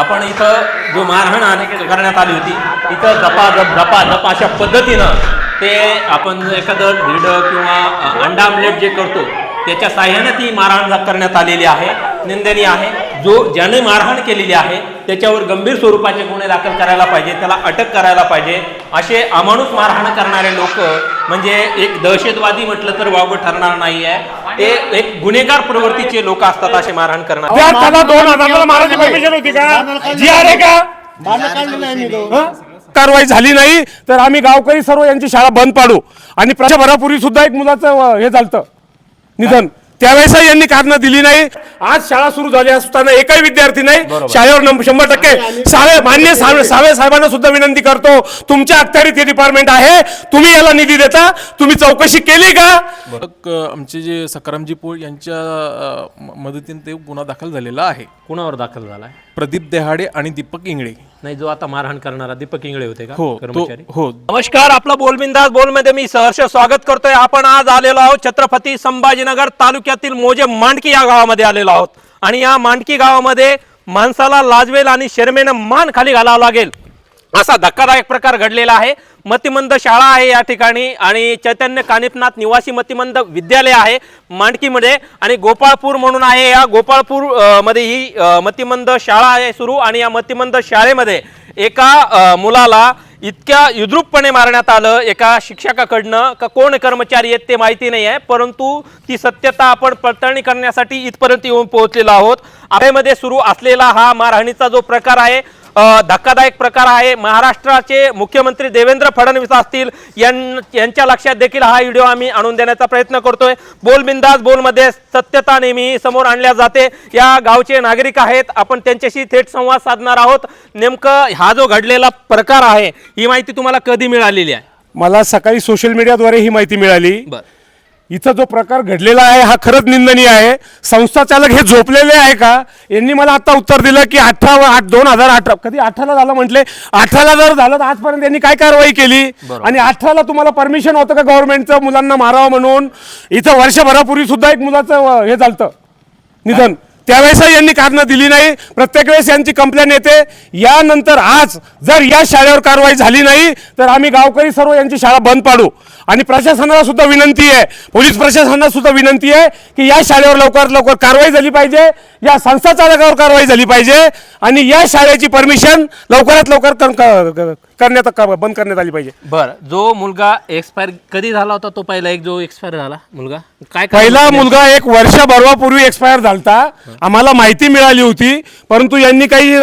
आपण इथं जो मारहाण करण्यात आली होती इथं जपा जप झपा जप अशा पद्धतीनं ते आपण एखादं भिडं किंवा अंडा आमलेट जे करतो त्याच्या साह्याने ती मारहाण करण्यात आलेली आहे निंदनीय आहे. जो ज्याने मारहाण केलेली आहे त्याच्यावर गंभीर स्वरूपाचे गुन्हे दाखल करायला पाहिजे त्याला अटक करायला पाहिजे. असे अमाणूस मारहाण करणारे लोक म्हणजे एक दहशतवादी म्हटलं तर वावगं ठरणार नाही आहे ते एक गुन्हेगार प्रवृत्तीचे लोक असतात असे मारहाण करणार. त्या त्याला दोन हजाराला मारायची परमिशन होती का? जी आर आहे का? हं? कारवाई झाली नाही तर आम्ही गावकरी सर्व यांची शाळा बंद पाडू. आणि वर्षभरापूर्वी सुद्धा एक मुलाचं अं, हे झालं निधन. त्यावेळेसही यांनी कारण दिली नाही. आज शाळा सुरू झाली असताना एकही विद्यार्थी नाही. शाळेवर नंबर शंभर टक्के सावे मान्य सावे सावे साहेबांना सुद्धा विनंती करतो. तुमच्या अखत्यारीत हे डिपार्टमेंट आहे. तुम्ही याला निधी देता. तुम्ही चौकशी केली का? आमचे जे सकारामजी पोळ यांच्या मदतीने ते गुन्हा दाखल झालेला आहे. कुणावर दाखल झालाय? प्रदीप देहाडे आणि दीपक इंगळे. नाही जो आता मारहाण करणारा दीपक इंगळे होते का? हो तो कर्मचारी? हो. नमस्कार आपला बोलबिंदास बोलमध्ये मी सहर्ष स्वागत करतोय. आपण आज आलेलो आहोत छत्रपती संभाजीनगर तालुक्यातील मोजे मांडकी या गावामध्ये आलेलो आहोत. आणि या मांडकी गावामध्ये माणसाला लाजवेल आणि शर्मेनं मान खाली घालावं लागेल. असा धक्कादायक प्रकार घडलेला आहे. मतिमंद शाळा आहे या ठिकाणी आणि चैतन्य कानिपनाथ निवासी मतिमंद विद्यालय आहे मांडकीमध्ये आणि गोपाळपूर म्हणून आहे या गोपाळपूरमध्ये ही मतिमंद शाळा आहे सुरू आणि या मतिमंद शाळेमध्ये एका मुलाला इतक्या युद्रुपपणे मारण्यात आलं. एका शिक्षकाकडनं का कोण कर्मचारी आहेत ते माहिती नाही आहे परंतु ती सत्यता आपण पडताळणी करण्यासाठी इथपर्यंत येऊन पोहोचलेलो आहोत. आपल्यामध्ये सुरू असलेला हा मारहाणीचा जो प्रकार आहे धक्कादायक प्रकार आहे. महाराष्ट्राचे मुख्यमंत्री देवेंद्र फडणवीस असतील यांच्या लक्षात देखील हा व्हिडिओ आम्ही आणून देण्याचा प्रयत्न करतोय. बोल बिंदास बोलमध्ये सत्यता नेहमी समोर आणल्या जाते. या गावचे नागरिक आहेत. आपण त्यांच्याशी थेट संवाद साधणार आहोत. नेमकं हा जो घडलेला प्रकार आहे ही माहिती तुम्हाला कधी मिळालेली आहे? मला सकाळी सोशल मीडियाद्वारे ही माहिती मिळाली. बर. इथं जो प्रकार घडलेला आहे हा खरंच निंदनीय आहे. संस्था चालक हे झोपलेले आहे का? यांनी मला आता उत्तर दिलं की अठरा आठ दोन हजार अठरा कधी अठराला झालं म्हटले? अठराला जर झालं तर आजपर्यंत यांनी काय कारवाई केली? आणि अठराला तुम्हाला परमिशन होतं का गव्हर्नमेंटचं मुलांना मारावं म्हणून? इथं वर्षभरापूर्वी सुद्धा एक मुलाचं हे झालं निधन. त्यावेळेसही यांनी कारणं दिली नाही. प्रत्येक वेळेस यांची कंप्लेंट येते. यानंतर आज जर या शाळेवर कारवाई झाली नाही तर आम्ही गावकरी सर्व यांची शाळा बंद पाडू. आणि प्रशासनाला सुद्धा विनंती आहे पोलीस प्रशासनाला सुद्धा विनंती आहे की या शाळेवर लवकरात लवकर कारवाई झाली पाहिजे या संस्था चालकावर कारवाई झाली पाहिजे आणि या शाळेची परमिशन लवकरात लवकर कर- करण्यात क- बंद करण्यात आली पाहिजे? बर जो मुलगा एक्सपायर कधी झाला होता तो पहिला एक जो एक्सपायर झाला? मुलगा? काय पहिला? मुलगा एक वर्षभरापूर्वी एक्सपायर झालता. आम्हाला माहिती मिळाली होती परंतु यांनी काही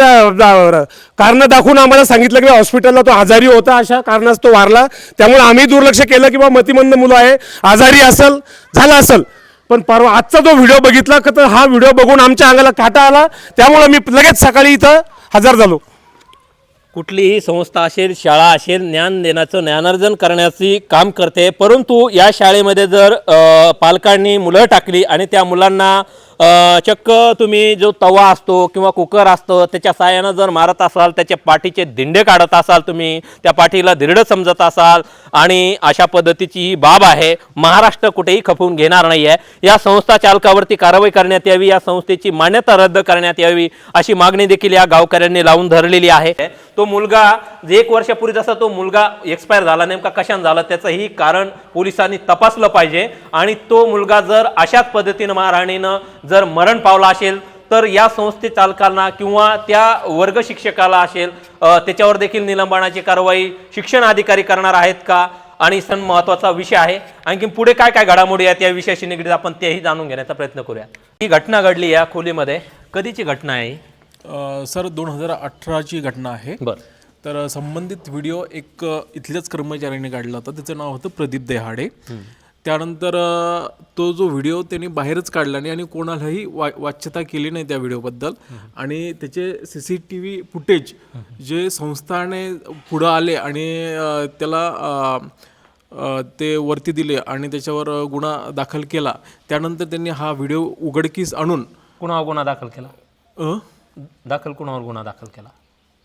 कारण दाखवून आम्हाला सांगितलं की हॉस्पिटलला तो आजारी होता अशा कारणास तो वारला. त्यामुळे आम्ही दुर्लक्ष केलं की बा मतिमंद मुलं आहे आजारी असल झाला असल. पण परवा आजचा जो व्हिडिओ बघितला का तर हा व्हिडिओ बघून आमच्या अंगाला काटा आला. त्यामुळे मी लगेच सकाळी इथं हजर झालो. कुठलीही संस्था असेल शाळा असेल ज्ञान देण्याचं ज्ञानार्जन करण्याची काम करते. परंतु या शाळेमध्ये जर पालकांनी मुलं टाकली आणि त्या मुलांना चक्क तुम्ही जो तवा असतो किंवा कुकर असतो त्याच्या साहाय्यानं जर मारत असाल त्याच्या पाठीचे दिंडे काढत असाल तुम्ही त्या पाठीला धिरडं समजत असाल आणि अशा पद्धतीची ही बाब आहे महाराष्ट्र कुठेही खपवून घेणार नाही आहे या संस्था चालकावरती कारवाई करण्यात यावी या संस्थेची मान्यता रद्द करण्यात यावी अशी मागणी देखील या गावकऱ्यांनी लावून धरलेली आहे. तो मुलगा जे एक वर्षापूर्वी जसा तो मुलगा एक्सपायर झाला नेमका कशाने झाला त्याचंही कारण पोलिसांनी तपासलं पाहिजे आणि तो मुलगा जर अशाच पद्धतीनं मारहाणीनं जर मरण पावला असेल तर या संस्थे चालकांना किंवा त्या वर्ग शिक्षकाला असेल त्याच्यावर देखील निलंबनाची कारवाई शिक्षण अधिकारी करणार आहेत का? आणि सण महत्त्वाचा विषय आहे. आणखी पुढे काय काय घडामोडी आहेत या विषयाशी निगडीत आपण तेही जाणून घेण्याचा प्रयत्न करूया. ही घटना घडली या खोलीमध्ये. कधीची घटना आहे सर दोन हजार अठराची घटना आहे. बरं. तर संबंधित व्हिडिओ एक इथल्याच कर्मचाऱ्याने काढला होता. त्याचं नाव होतं प्रदीप देहाडे. त्यानंतर तो जो व्हिडिओ त्यांनी बाहेरच काढला नाही आणि कोणालाही वा वाच्यता केली नाही त्या व्हिडिओबद्दल. आणि त्याचे C C T V footage जे संस्थाने पुढं आले आणि त्याला ते वरती दिले आणि त्याच्यावर गुन्हा दाखल केला. त्यानंतर त्यांनी हा व्हिडिओ उघडकीस आणून कुणावर गुन्हा दाखल केला? अ, दाखल कुणावर गुन्हा दाखल केला?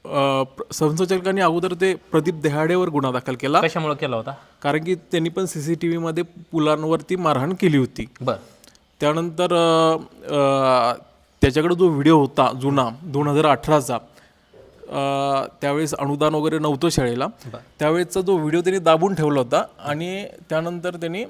अ, प्र- संचालकांनी अगोदर ते प्रदीप देहाडेवर गुन्हा दाखल केला. कशामुळे केला होता? कारण की त्यांनी पण सी सी टी व्हीमध्ये पुलांवरती मारहाण केली होती. बर. त्यानंतर त्याच्याकडे जो व्हिडिओ होता जुना दोन हजार अठराचा त्यावेळेस अनुदान वगैरे नव्हतं शाळेला. त्यावेळेसचा जो व्हिडिओ त्यांनी दाबून ठेवला होता आणि त्यानंतर त्यांनी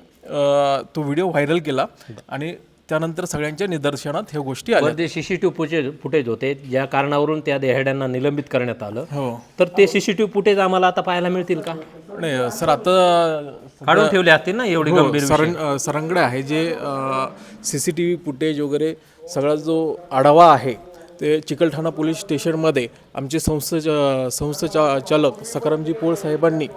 तो व्हिडिओ व्हायरल केला आणि त्यानंतर सगळ्यांच्या निदर्शनात ह्या गोष्टी आल्या. जे सीसीटीव्ही फुटेज फुटेज होते. ज्या कारणावरून त्या देहाड्यांना निलंबित करण्यात आलं. हो. तर ते सीसीटीव्ही फुटेज आम्हाला आता पाहायला मिळतील का? नाही सर आता काढून ठेवले असतील ना एवढी हो, गंभीर अ, सरंगडे आहे जे C C T V footage वगैरे सगळा जो आढावा आहे ते चिकलठाणा पोलीस स्टेशनमध्ये आमचे संस्था संस्थाचा चालक सकारामजी पोळ साहेबांनी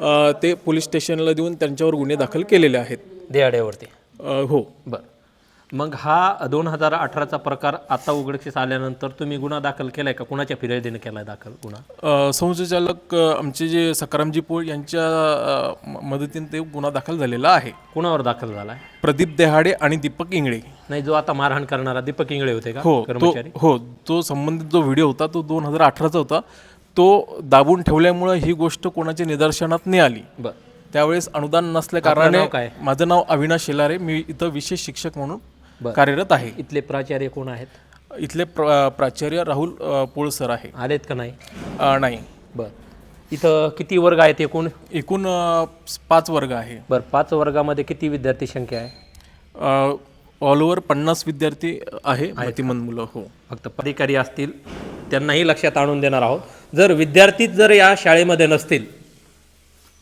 अ, ते पोलीस स्टेशनला देऊन त्यांच्यावर गुन्हे दाखल केलेले आहेत. देहाड्यावरती. अ, हो. बर. मग हा दोन हजार अठराचा प्रकार आता उघडकीस आल्यानंतर तुम्ही गुन्हा दाखल केलाय का? कुणाच्या फिर्यादीने केलाय दाखल गुन्हा? अ, आमचे जे सकारामजी पोळ यांच्या मदतीने ते गुन्हा दाखल झालेला आहे. कुणावर दाखल झालाय? प्रदीप देहाडे आणि दीपक इंगळे. नाही जो आता मारहाण करणारा दीपक इंगळे होते का? हो तो कर्मचारी? हो तो संबंधित जो व्हिडिओ होता तो दोन हजार अठराचा होता. तो दाबून ठेवल्यामुळे ही गोष्ट कोणाच्या निदर्शनात नाही आली. बर. त्यावेळेस अनुदान नसल्या कारणाने? माझं नाव अविनाश शेलारे. मी इथं विशेष शिक्षक म्हणून कार्यरत आहे. इथले प्राचार्य कोण आहेत? इथले प्र प्राचार्य राहुल पोळ सर आहे. आलेत का नाही? नाही. बर. इथं किती वर्ग आहेत एकूण? एकूण पाच वर्ग आहे. बर पाच वर्गामध्ये किती विद्यार्थी संख्या आहे? ऑल ओव्हर पन्नास विद्यार्थी आहे मतिमंद मुलं हो. फक्त अधिकारी असतील त्यांनाही लक्षात आणून देणार आहोत. जर विद्यार्थीच जर या शाळेमध्ये नसतील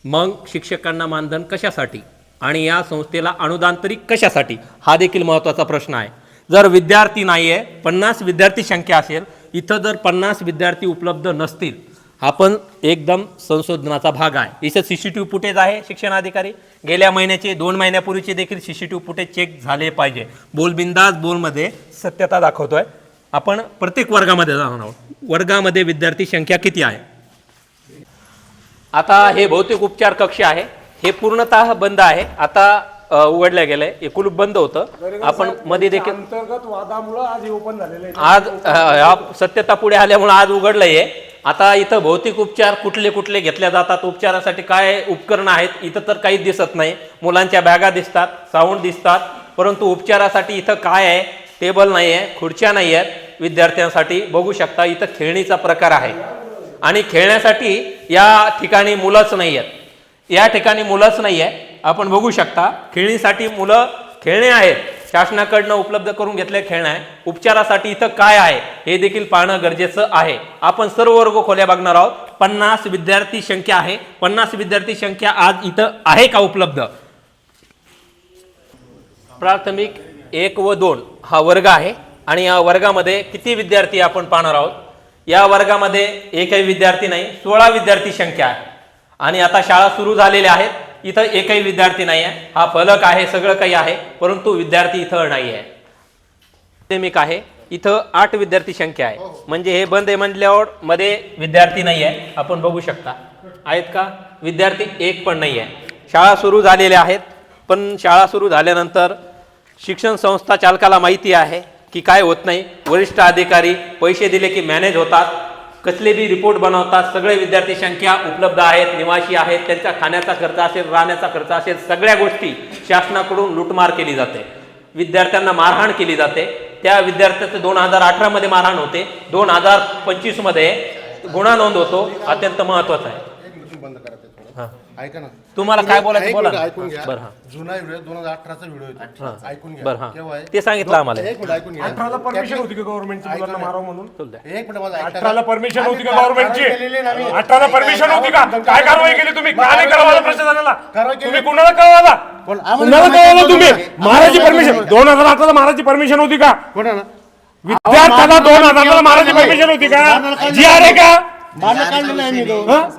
मग शिक्षकांना मानधन कशासाठी? आणि या संस्थेला अनुदान तरी कशासाठी? हा देखील महत्त्वाचा प्रश्न आहे. जर विद्यार्थी नाही आहे पन्नास विद्यार्थी संख्या असेल इथं जर पन्नास विद्यार्थी उपलब्ध नसतील हा पण एकदम संशोधनाचा भाग आहे. इथं C C T V footage आहे शिक्षणाधिकारी. गेल्या महिन्याचे दोन महिन्यापूर्वीचे देखील C C T V footage check झाले पाहिजे. बोलबिंदास बोलमध्ये सत्यता दाखवतोय. आपण प्रत्येक वर्गामध्ये जाणार आहोत. वर्गामध्ये विद्यार्थी संख्या किती आहे? आता हे भौतिक उपचार कक्ष आहे. हे पूर्णतः बंद आहे. आता उघडलं गेलंय. हे कुलूप बंद होतं. आपण मध्ये देखील अंतर्गत वादामुळे आज ओपन झालेलं सत्यता पुढे आल्यामुळे आज उघडलंय हे. आता इथं भौतिक उपचार कुठले कुठले घेतल्या जातात उपचारासाठी काय उपकरणं आहेत इथं तर काहीच दिसत नाही. मुलांच्या बॅगा दिसतात साऊंड दिसतात परंतु उपचारासाठी इथं काय आहे टेबल नाही आहे खुर्च्या नाही आहेत. विद्यार्थ्यांसाठी बघू शकता इथं खेळणीचा प्रकार आहे. आणि खेळण्यासाठी या ठिकाणी मुलंच नाही आहेत. या ठिकाणी मुलंच नाही आहे आपण बघू शकता खेळणीसाठी मुलं खेळणे आहेत. शासनाकडनं उपलब्ध करून घेतले खेळणं आहे. उपचारासाठी इथं काय आहे हे देखील पाहणं गरजेचं आहे. आपण सर्व वर्ग खोल्या बघणार आहोत. पन्नास विद्यार्थी संख्या आहे. पन्नास विद्यार्थी संख्या आज इथं आहे का उपलब्ध? प्राथमिक एक व दोन हा वर्ग आहे. आणि या वर्गामध्ये किती विद्यार्थी आपण पाहणार आहोत? या वर्गामध्ये एकही विद्यार्थी नाही सोळा विद्यार्थी संख्या आहे. आणि आता शाळा सुरू झालेल्या आहेत. इथं एकही विद्यार्थी नाही आहे हा फलक आहे सगळं काही आहे परंतु विद्यार्थी इथं नाही आहे माध्यमिक आहे. इथं आठ विद्यार्थी संख्या आहे. म्हणजे हे बंद आहे म्हटल्यावर मध्ये विद्यार्थी नाही आहे आपण बघू शकता. आहेत का? विद्यार्थी एक पण नाही आहे शाळा सुरू झालेल्या आहेत पण शाळा सुरू झाल्यानंतर शिक्षण संस्था चालकाला माहिती आहे की काय होत नाही. वरिष्ठ अधिकारी पैसे दिले की मॅनेज होतात. कसले बी रिपोर्ट बनवतात सगळे विद्यार्थी संख्या उपलब्ध आहेत निवासी आहेत त्यांचा खाण्याचा खर्च असेल राहण्याचा खर्च असेल सगळ्या गोष्टी शासनाकडून लुटमार केली जाते. विद्यार्थ्यांना मारहाण केली जाते. त्या विद्यार्थ्याचे दोन हजार अठरामध्ये मारहाण होते. दोन हजार पंचवीसमध्ये गुन्हा नोंद होतो. अत्यंत महत्त्वाचा आहे. ऐका ना. तुम्हाला काय बोलायचं बोला ना. ऐकून घ्या. बरं हा. जुना व्हिडिओ दोन हजार अठराचा व्हिडिओ ऐकून घ्या. बरं हा. केव्हा आहे? ते सांगितलं आम्हाला. एक मिनिट ऐकून घ्या. अठराला परमिशन होती का गव्हर्नमेंटची मुलांना मारावं म्हणून? चल द्या. एक मिनिट माझा अठराला. परमिशन होती का गव्हर्नमेंटची. अठराला परमिशन होती का? काय कारवाई केली तुम्ही? का नाही कळवलं प्रशासनाला? कारवाई केली. तुम्ही कुणाला कळवला कुणाला कळवलं तुम्ही मागे. महाराजी आम्हाला परमिशन दोन हजार अठराला महाराजी परमिशन होती का? विद्यार्थ्याला दोन हजारला महाराजी परमिशन होती का? जी आर आहे का? मारलं काढलेलं आहे मी तो हं?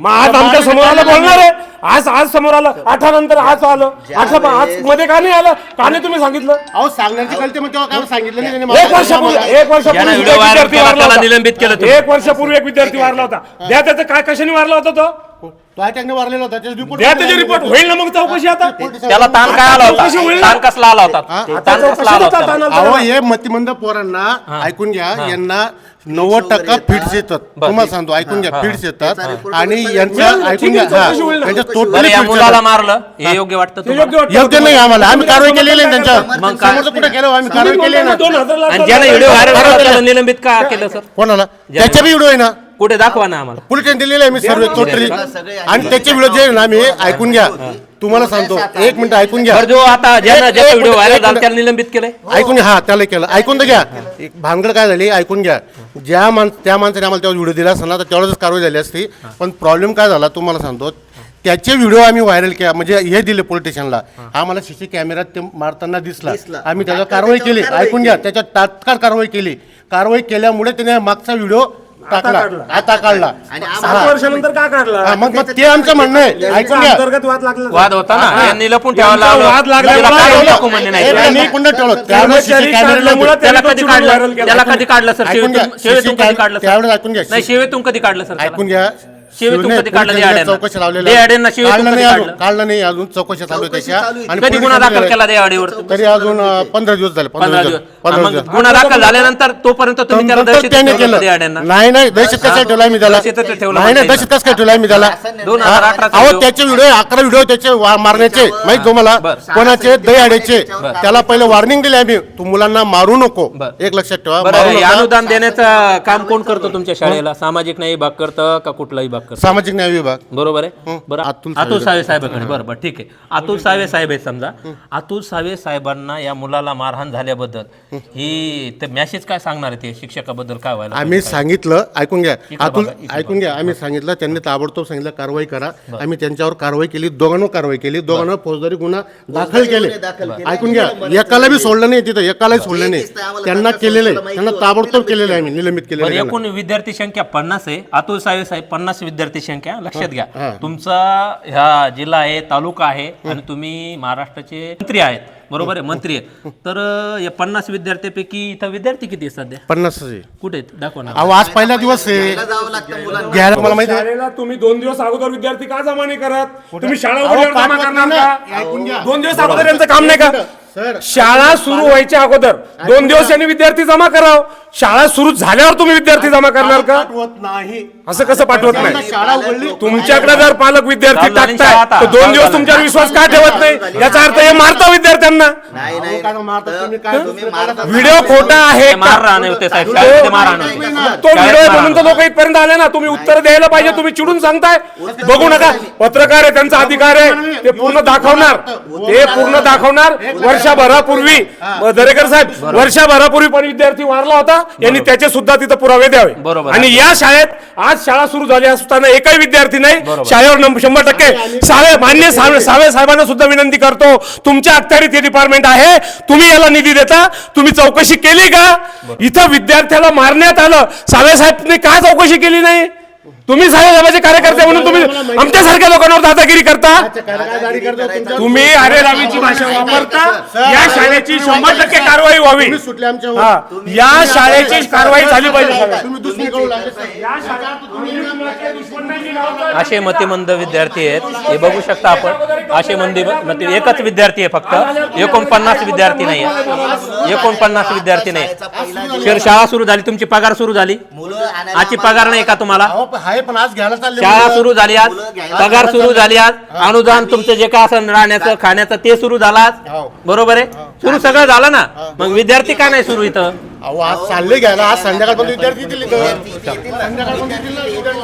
मग आज आमच्यासमोर आलं बोलणार आहे. आज आज समोर आलं अठरा नंतर आज आलं अठरा आज मध्ये का नाही आलं का नाही तुम्ही सांगितलं अहो सांगण्याची कळते मग तेव्हा काय सांगितलं नाही त्यांनी एक. वर्षापूर्वी एक वर्षापूर्वी व्हिडिओ एक व्हायरल विद्यार्थी केला वारला त्याला होता. निलंबित केलं तुम्ही. एक वर्षापूर्वी एक विद्यार्थी वारला होता द्या त्याचं काय कशाने वारला होता तो तो होता त्याचा रिपोर्ट द्या त्याचे रिपोर्ट होईल ना मग चौकशी आता? त्याला ताण काय आला चौकशी होईल होता ना? ताण कसला आला होता? ताण कसला आला होता? अहो हे मतिमंद पोरांना ऐकून घ्या. यांना नव्वद टक्का फिट्स येतात. तुम्हाला सांगतो ऐकून घ्या. फिट्स येतात आणि यांचं ऐकून घ्या. हा, यांच्या बरं टोटली या मुलाला मारलं. हे योग्य वाटतं तुम्हाला? योग्य वाटतं. योग्य नाही आम्हाला. आम्ही कारवाई केलेली आहे त्यांच्यावर. मग काय? समोरचं कुठे केलं? आम्ही कारवाई केली आहे ना दोन आणि ज्याने व्हिडिओ व्हायरल त्याला निलंबित का? केलं सर कोणाला? त्याच्या बी व्हिडिओ आहे ना? कुठे दाखवा ना आम्हाला. पोलीस स्टेशन दिलेलं आहे मी सर्व टोटली आणि त्याचे व्हिडिओ जे ना मी ऐकून घ्या. तुम्हाला सांगतो. एक मिनिट ऐकून घ्या. जो आता ज्यानं एक- ज्याचा एक व्हिडिओ व्हायरल झाला. त्याला निलंबित केलंय? ऐकून घ्या हा त्याला केलं. ऐकून तर घ्या. एक भानगड काय झाली ऐकून घ्या. ज्या माण त्या माणसाने आम्हाला तेव्हा व्हिडिओ दिला असता ना तर तेवढंच कारवाई झाली असती. पण प्रॉब्लेम काय झाला तुम्हाला सांगतो. त्याचे व्हिडिओ आम्ही व्हायरल केला. म्हणजे हे दिले पोलीस स्टेशनला आम्हाला सीसी कॅमेऱ्यात ते मारताना दिसला. आम्ही त्याच्यावर कारवाई केली. ऐकून घ्या त्याच्यात तात्काळ कारवाई केली. कारवाई केल्यामुळे त्याने मागचा व्हिडिओ टाकला. आता काढला. सात वर्षानंतर का काढला? हा, मग मग ते आमचं म्हणणं आहे. ऐकून घ्या. अंतर्गत वाद लागला वाद होता ना? यांनी लपून ठेवायला यांचा लावलं. वाद लागला, तिला वाद काढून लागला. टाकू नाही. त्यांनी कुंड ठेवलं. त्यामुळे कर्मचारी CC कॅमेरे काढल्यामुळे लावले. त्याला कधी काढलं. त्याला कधी काढलं सर? ऐकून घ्या. शेवेतून CC कधी काढलं सर? त्यावेळेस ऐकून घ्या. नाही शेवेतून कधी काढलं सर? ऐकून घ्या. कधी काढलं? चौकशी लावलेली आहे. काढलं नाही अजून काढलं? काढलं नाही अजून चौकशी चालू आहे त्याच्या आणि कधी पोलीस गुन्हा दाखल केला तरी अजून अं, पंधरा दिवस झाले पंधरा पंधरा दिवस दिवस हा, पंधरा मग दिवस गुन्हा दाखल झाल्यानंतर तोपर्यंत तुम्ही त्याला नंतर दहशत त्याने ठेवलं केलं होतं त्या अड्यांना नाही नाही दहशत कसं ठेवलाय मी त्याला ठेवलं नाही नाही म्हणते दहशत कसं काय ठेवलाय मी त्याला दोन हजार हा? अठराचा अहो व्हिडिओ. त्याचे व्हिडिओ अकरा व्हिडिओ त्याचे वा- मारण्याचे माहीत तुम्हाला बरं. कोणाचे दही आड्याचे त्याला पहिले वॉर्निंग दिली आम्ही तू मुलांना मारू नको बरं. एक लक्षात ठेवा बरं मारू हे नका. अनुदान देण्याचं काम कोण करतो तुमच्या शाळेला सामाजिक न्याय विभाग करतं का कुठलाही विभाग करतं. सामाजिक न्याय विभाग. बरोबर आहे. बरं अतुल अतुल सावे साहेबांकडे. बरं बरं ठीक आहे. अतुल सावे साहेब आहेत समजा. अतुल सावे साहेबांना या मुलाला मारहाण झाल्याबद्दल ही. ते मॅसेज काय सांगणार आहे ते शिक्षकाबद्दल काय व्हायला आम्ही सांगितलं ऐकून घ्या. अतुल ऐकून घ्या. आम्ही सांगितलं त्यांनी ताबडतोब सांगितलं कारवाई करा. आम्ही त्यांच्यावर कारवाई केली दोघांवर कारवाई केली. दोघांवर फौजदारी गुन्हा दाखल केले. ऐकून घ्या. एकाला बी सोडलं नाही तिथं. एकालाही सोडलं नाही. त्यांना केलेलं आहे. त्यांना ताबडतोब केलेलं आहे. आम्ही निलंबित केलेलं आहे. एकूण विद्यार्थी संख्या पन्नास आहे. अतुल सावे साहेब पन्नास विद्यार्थी संख्या लक्षात घ्या. तुमचा ह्या जिल्हा आहे तालुका आहे आणि तुम्ही महाराष्ट्राचे मंत्री आहेत. बरोबर आहे मंत्री आहेत. तर या पन्नास विद्यार्थ्यापैकी इथं विद्यार्थी किती आहेत सध्या? पन्नास आहे. कुठे आहेत? दाखवा ना. अहो आज पहिला दिवस आहे. घ्यायला मला माहिती आहे? शाळेला तुम्ही दोन दिवस अगोदर विद्यार्थी का जमा नाही करत तुम्ही शाळा उघडल्यावर जमा करणार नाही. का? ऐकून घ्या. दोन दिवस अगोदर यांचं काम नाही का? सर शाळा सुरू व्हायच्या अगोदर. दोन दिवस यांनी विद्यार्थी जमा कराव. शाळा सुरू झाल्यावर तुम्ही विद्यार्थी जमा करणार का? पाठवत नाही. असं कसं पाठवत नाही? तुमच्याकडे जर पालक विद्यार्थी टाकताय. तर दोन चालू दिवस. तुमच्यावर विश्वास का ठेवत नाही? याचा अर्थ हे मारता विद्यार्थ्यांना. नाही अहो, नाही. काय मारतात तुम्ही? काय तुम्ही मारता व्हिडिओ खोटा आहे ते व्हिडिओ म्हणून तर लोक इथपर्यंत आले ना. तुम्ही उत्तर द्यायला पाहिजे तुम्ही चिडून सांगताय. बघू नका. पत्रकार आहे त्यांचा अधिकार आहे. ते पूर्ण दाखवणार. ते पूर्ण दाखवणार. वर्षभरापूर्वी दरेकर साहेब वर्षभरापूर्वी पण विद्यार्थी वारला होता. यांनी त्याचे सुद्धा तिथं पुरावे द्यावे. आणि या शाळेत आज शाळा सुरू झाली असताना एकही विद्यार्थी नाही. शाळेवर शंभर टक्के सावे मान्य सावे सावे साहेबांना सुद्धा विनंती करतो. तुमच्या अखत्यारीत हे डिपार्टमेंट आहे. तुम्ही याला निधी देता. तुम्ही चौकशी केली का? इथं विद्यार्थ्याला मारण्यात आलं. सावे साहेबने का चौकशी केली नाही? तुम्ही साहेबाचे कार्यकर्ते म्हणून तुम्ही आमच्यासारख्या लोकांवर दादागिरी करता? तुम्ही अरे लावीची भाषा वापरता? या शाळेची शंभर टक्के कारवाई व्हावी. तुम्ही सुटले आमच्यावर हा या शाळेची कारवाई झाली पाहिजे. सर. असे मतिमंद विद्यार्थी आहेत. हे बघू शकता आपण. असे मंदी मती एकच विद्यार्थी आहे फक्त. एकोणपन्नास विद्यार्थी नाही आहे एकोणपन्नास विद्यार्थी नाही शिर शाळा सुरू झाली. तुमची पगार सुरू झाली. आजची पगार नाही का तुम्हाला? शाळा. सुरू झाली आज. पगार सुरू झाली आज. अनुदान तुमचं जे काय असेल राहण्याचं खाण्याचं ते सुरू झालं आज. हो. बरोबर आहे? सुरू सगळं झालं ना? मग विद्यार्थी का नाही सुरू इथं? अहो आज चालले घ्यायला विद्यार्थी दिले.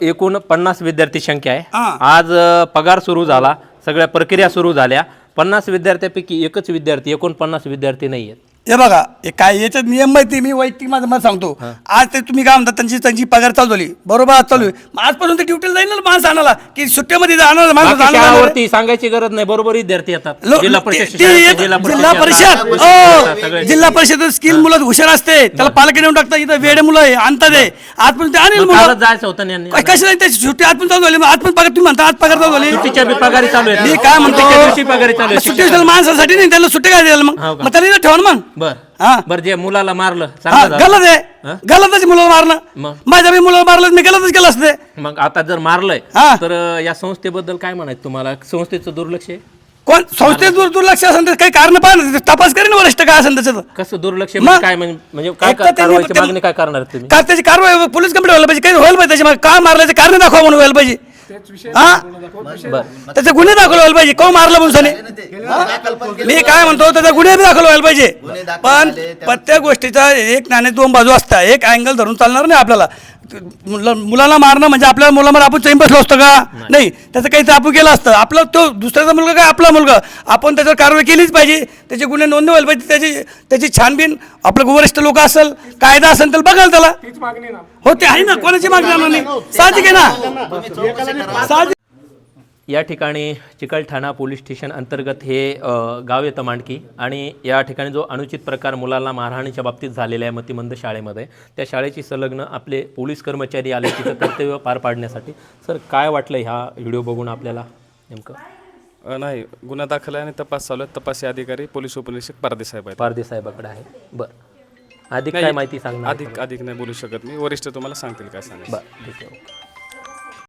एकूण पन्नास विद्यार्थी संख्या आहे. आज पगार सुरू झाला सगळ्या प्रक्रिया सुरू झाल्या. पन्नास विद्यार्थ्यापैकी एकच विद्यार्थी एकोणपन्नास विद्यार्थी नाही आहेत हे बघा हे काय याच्यात नियम माहिती मी वैयक्तिक माझं मत सांगतो. आज ते तुम्ही काय म्हणता त्यांची त्यांची पगार चालू झाली. बरोबर आज चालू आहे. मग आजपासून ते ड्युटीला जाईल ना माणसं आणायला? की सुट्ट्यामध्ये जाणार माणसं बाकी. शाळावरती सांगायची गरज नाही बरोबर विद्यार्थी येतात. लो- जिल्हा ते- परिषद ते शाळेत, येत- जिल्हा परिषद. शाळेत, ओ, सगळे- जिल्हा परिषद स्किल मुलं हुशार असते. त्याला पालक नेऊन टाकतात इथं वेडे मुलं आहे आणतात ते आजपर्यंत ते आणेल मग मुलं. जायचं होतं ना यांनी. काय कशाला ते सुट्टी आज पण चालू झाली. मग आज पण पगार तुम्ही म्हणता आज पगार चालू झाली. सुट्टीच्या बी पगारी चालू आहेत. मी काय म्हणतो? सुट्टीच्या दिवशी पगारी चालू सुट्टी माणसासाठी नाही त्याला सुट्टी काय द्यायला मग? हो का? मग त्याला इथं ठेवा ना मग. बर. हा? बरं जे मुलाला मारलं हा चांगलं झालं. गलत आहे. गलतच मुलं मारणं. मग? माझ्या मी मुलं मारलं मी गलतच केलं असते. मग आता जर मारलंय हा. तर अं, या संस्थेबद्दल काय म्हणायचं तुम्हाला? संस्थेचं दुर्लक्ष आहे? कोण? संस्थेत दूर दुर्लक्ष असेल तर काही कारण पाहा तपास करेन वरिष्ठ काय असेल त्याच्यात कसं दुर्लक्ष आहे? म्हणजे मग? काय म्हणजे म्हणजे काय एक तर त्यांनी कारवाईची त्या- मागणी काय करणार आहेत तुम्ही? का त्याची कारवाई पोलीस कंप्लेंट व्हायला पाहिजे. काही व्हायला पाहिजे. त्याच्यामागे का मारल्याचे कारण दाखवा म्हणून व्हायला पाहिजे. हा? त्याचे गुन्हे दाखल व्हायला पाहिजे. कोण मारला म्हणून मी काय म्हणतो त्याचा गुन्हे बी दाखल व्हायला पाहिजे. पण प्रत्येक गोष्टीचा एक नाणे दोन बाजू असतात. एक अँगल धरून चालणार नाही आपल्याला. मुलं- मुलांना मारणं म्हणजे आपल्या मुलांवर आपण चैन बसलो असतो का? नाही. त्याचं काही आपण केलं असतं. आपला तो दुसऱ्याचा मुलगा काय? आपला मुलगा. आपण त्याच्यावर कारवाई केलीच पाहिजे. त्याचे गुन्हे नोंद व्हायला पाहिजे. त्याची त्याची छानबीन आपलं वरिष्ठ लोक असेल कायदा असेल तर बघाल त्याला. हो ते आहे ना. कोणाची मागणी नाही साहजिक आहे ना? या ठिकाणी चिकलठाणा पोलीस स्टेशन अंतर्गत हे अ, गाव येतं मांडकी. आणि या ठिकाणी जो अनुचित प्रकार मुलांना मारहाणीच्या बाबतीत झालेला आहे मतिमंद शाळेमध्ये त्या शाळेची संलग्न आपले पोलीस कर्मचारी आले तिथं कर्तव्य पार पाडण्यासाठी. सर काय वाटलं ह्या व्हिडिओ बघून आपल्याला नेमकं? अ, नाही. गुन्हा दाखल आहे आणि तपास चालू आहे. तपासी अधिकारी पोलीस उपनिरीक्षक पारदे साहेब आहेत. पारदे साहेबाकडे आहे. बरं. अधिक काय माहिती सांगणार अधिक अधिक नाही बोलू शकत मी. वरिष्ठ तुम्हाला सांगतील काय सांगा बरं ठीक आहे ओके.